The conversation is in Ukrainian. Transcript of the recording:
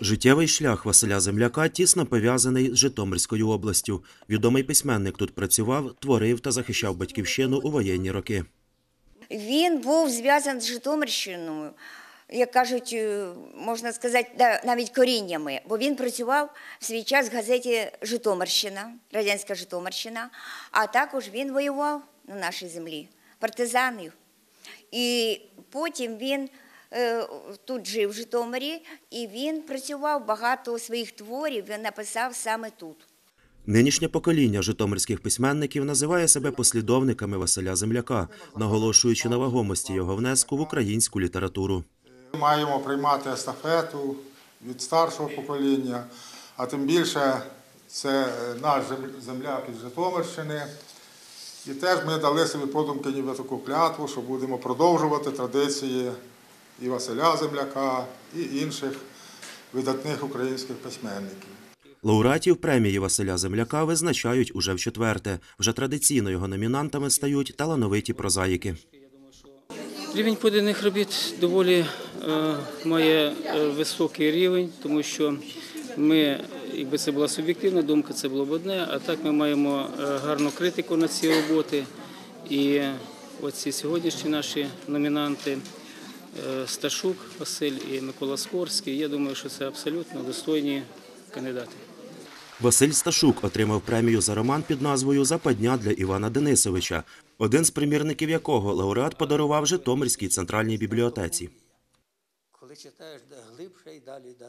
Життєвий шлях Василя Земляка тісно пов'язаний з Житомирською областю. Відомий письменник тут працював, творив та захищав батьківщину у воєнні роки. Він був зв'язаний з Житомирщиною, як кажуть, е, можна сказати, навіть коріннями, бо він працював в свій час в газеті Житомирщина, радянська Житомирщина, а також він воював на нашій землі, партизанів. І потім він тут жив в Житомирі, і він працював багато своїх творів, він написав саме тут. Нинішнє покоління житомирських письменників називає себе послідовниками Василя Земляка, наголошуючи на вагомості його внеску в українську літературу. Ми маємо приймати естафету від старшого покоління, а тим більше це наш зем- земляк із Житомирщини. І теж ми дали собі подумки ніби таку клятву, що будемо продовжувати традиції і Василя Земляка, і інших видатних українських письменників. Лауреатів премії Василя Земляка визначають уже в четверте. Вже традиційно його номінантами стають талановиті прозаїки. Рівень поданих робіт доволі е, має е, високий рівень, тому що ми, якби це була суб'єктивна думка, це було б одне, а так ми маємо е, гарну критику на ці роботи. І оці сьогоднішні наші номінанти Сташук Василь і Микола Скорський, я думаю, що це абсолютно достойні кандидати. Василь Сташук отримав премію за роман під назвою Западня для Івана Денисовича, один з примірників якого лауреат подарував Житомирській центральній бібліотеці. Коли читаєш глибше і далі, і далі.